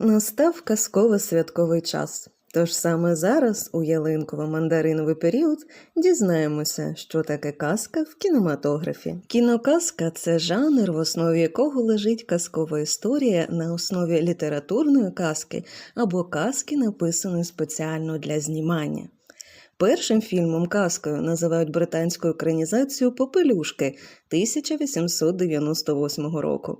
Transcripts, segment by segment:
Настав казково-святковий час. Тож саме зараз, у ялинково-мандариновий період, дізнаємося, що таке казка в кінематографі. Кіноказка це жанр, в основі якого лежить казкова історія на основі літературної казки або казки, написаної спеціально для знімання. Першим фільмом казкою називають британську екранізацію Попелюшки 1898 року.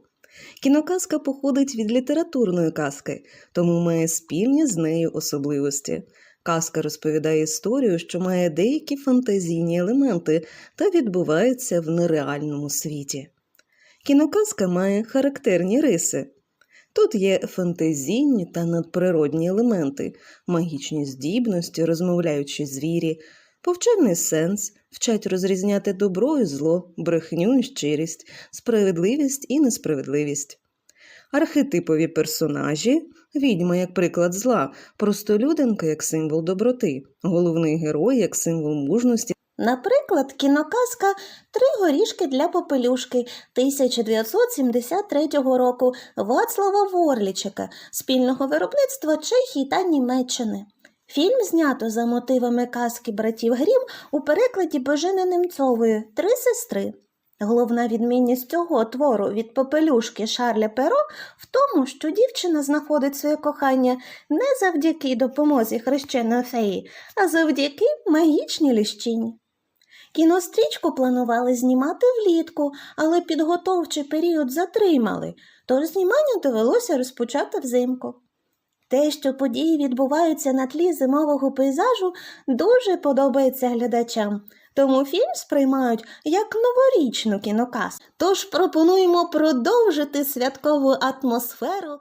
Кіноказка походить від літературної казки, тому має спільні з нею особливості. Казка розповідає історію, що має деякі фантазійні елементи та відбувається в нереальному світі. Кіноказка має характерні риси. Тут є фантазійні та надприродні елементи, магічні здібності, розмовляючі звірі, повчальний сенс, вчать розрізняти добро і зло, брехню і щирість, справедливість і несправедливість. Архетипові персонажі. Відьма як приклад зла, простолюдинка як символ доброти, головний герой як символ мужності. Наприклад, кіноказка Три горішки для попелюшки 1973 року Вацлава Ворлічика спільного виробництва Чехії та Німеччини. Фільм знято за мотивами казки братів Грім у перекладі Божини Немцової Три сестри. Головна відмінність цього твору від попелюшки Шарля Перо в тому, що дівчина знаходить своє кохання не завдяки допомозі хрещеної феї, а завдяки магічній ліщині. Кінострічку планували знімати влітку, але підготовчий період затримали, тож знімання довелося розпочати взимку. Те, що події відбуваються на тлі зимового пейзажу, дуже подобається глядачам, тому фільм сприймають як новорічну кінокас. Тож пропонуємо продовжити святкову атмосферу